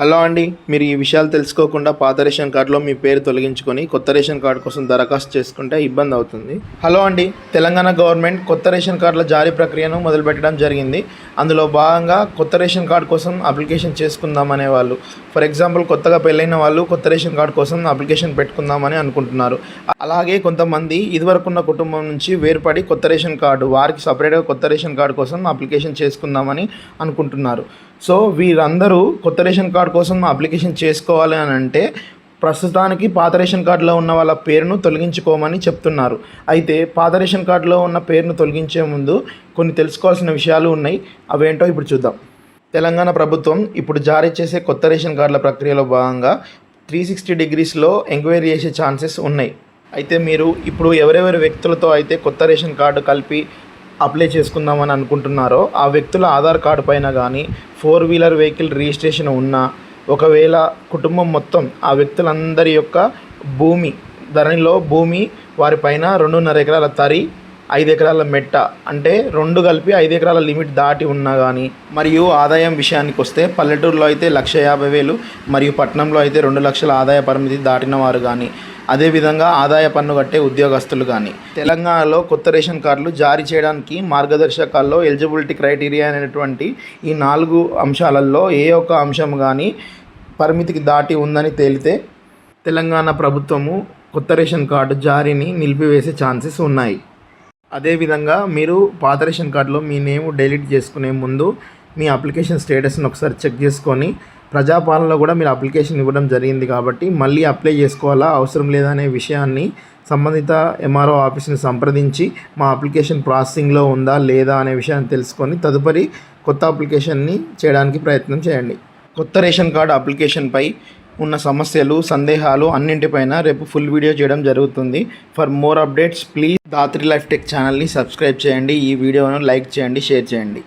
Hello అండి మీరు ఈ విషయాలు తెలుసుకోకుండా పాత రేషన్ కార్డులో మీ పేరు తొలగించుకొని కొత్త రేషన్ కార్డు కోసం దరఖాస్తు చేసుకుంటే ఇబ్బంది అవుతుంది. హలో అండి తెలంగాణ గవర్నమెంట్ కొత్త రేషన్ కార్డుల జారీ ప్రక్రియను మొదలుపెట్టడం జరిగింది. అందులో భాగంగా కొత్త రేషన్ కార్డు కోసం అప్లికేషన్ చేసుకుందాం అనే వాళ్ళు ఫర్ ఎగ్జాంపుల్ కొత్తగా పెళ్ళైన వాళ్ళు కొత్త రేషన్ కార్డు కోసం అప్లికేషన్ పెట్టుకుందామని అనుకుంటున్నారు. అలాగే కొంతమంది ఇదివరకున్న కుటుంబం నుంచి వేరుపడి కొత్త రేషన్ కార్డు వారికి సపరేట్గా కొత్త రేషన్ కార్డు కోసం అప్లికేషన్ చేసుకుందామని అనుకుంటున్నారు. సో వీరందరూ కొత్త రేషన్ కార్డు కోసం అప్లికేషన్ చేసుకోవాలి అని అంటే ప్రస్తుతానికి పాత రేషన్ కార్డులో ఉన్న వాళ్ళ పేరును తొలగించుకోమని చెప్తున్నారు. అయితే పాత రేషన్ కార్డులో ఉన్న పేరును తొలగించే ముందు కొన్ని తెలుసుకోవాల్సిన విషయాలు ఉన్నాయి. అవేంటో ఇప్పుడు చూద్దాం. తెలంగాణ ప్రభుత్వం ఇప్పుడు జారీ చేసే కొత్త రేషన్ కార్డుల ప్రక్రియలో భాగంగా త్రీ సిక్స్టీ డిగ్రీస్లో ఎంక్వైరీ చేసే ఛాన్సెస్ ఉన్నాయి. అయితే మీరు ఇప్పుడు ఎవరెవరి వ్యక్తులతో అయితే కొత్త రేషన్ కార్డు కలిపి అప్లై చేసుకుందామని అనుకుంటున్నారో ఆ వ్యక్తుల ఆధార్ కార్డు పైన కానీ ఫోర్ వీలర్ వెహికల్ రిజిస్ట్రేషన్ ఉన్నా ఒకవేళ కుటుంబం మొత్తం ఆ వ్యక్తులందరి యొక్క భూమి ధరణిలో భూమి వారిపైన రెండున్నర ఎకరాల తరి ఐదు ఎకరాల మెట్ట అంటే రెండు కలిపి ఐదు ఎకరాల లిమిట్ దాటి ఉన్నా కానీ మరియు ఆదాయం విషయానికి వస్తే పల్లెటూరులో అయితే లక్ష యాభై వేలు మరియు పట్టణంలో అయితే రెండు లక్షల ఆదాయ పరిమితి దాటిన వారు కానీ అదేవిధంగా ఆదాయ పన్ను కట్టే ఉద్యోగస్తులు కానీ తెలంగాణలో కొత్త రేషన్ కార్డులు జారీ చేయడానికి మార్గదర్శకాల్లో ఎలిజిబిలిటీ క్రైటీరియా అనేటువంటి ఈ నాలుగు అంశాలలో ఏ ఒక్క అంశం కానీ పరిమితికి దాటి ఉందని తేలితే తెలంగాణ ప్రభుత్వము కొత్త రేషన్ కార్డు జారీని నిలిపివేసే ఛాన్సెస్ ఉన్నాయి. అదేవిధంగా మీరు పాత రేషన్ కార్డులో మీ నేమ్ డెలీట్ చేసుకునే ముందు మీ అప్లికేషన్ స్టేటస్ని ఒకసారి చెక్ చేసుకొని ప్రజాపాలనలో కూడా మీరు అప్లికేషన్ ఇవ్వడం జరిగింది కాబట్టి మళ్ళీ అప్లై చేసుకోవాలా అవసరం లేదా అనే విషయాన్ని సంబంధిత ఎంఆర్ఓ ఆఫీస్ని సంప్రదించి మా అప్లికేషన్ ప్రాసెసింగ్లో ఉందా లేదా అనే విషయాన్ని తెలుసుకొని తదుపరి కొత్త అప్లికేషన్ని చేయడానికి ప్రయత్నం చేయండి. కొత్త రేషన్ కార్డు అప్లికేషన్పై ఉన్న సమస్యలు సందేహాలు అన్నింటిపైన రేపు ఫుల్ వీడియో చేయడం జరుగుతుంది. For more updates please Dhatri life tech ఛానల్ని సబ్స్క్రైబ్ చేయండి. ఈ వీడియోను లైక్ చేయండి షేర్ చేయండి.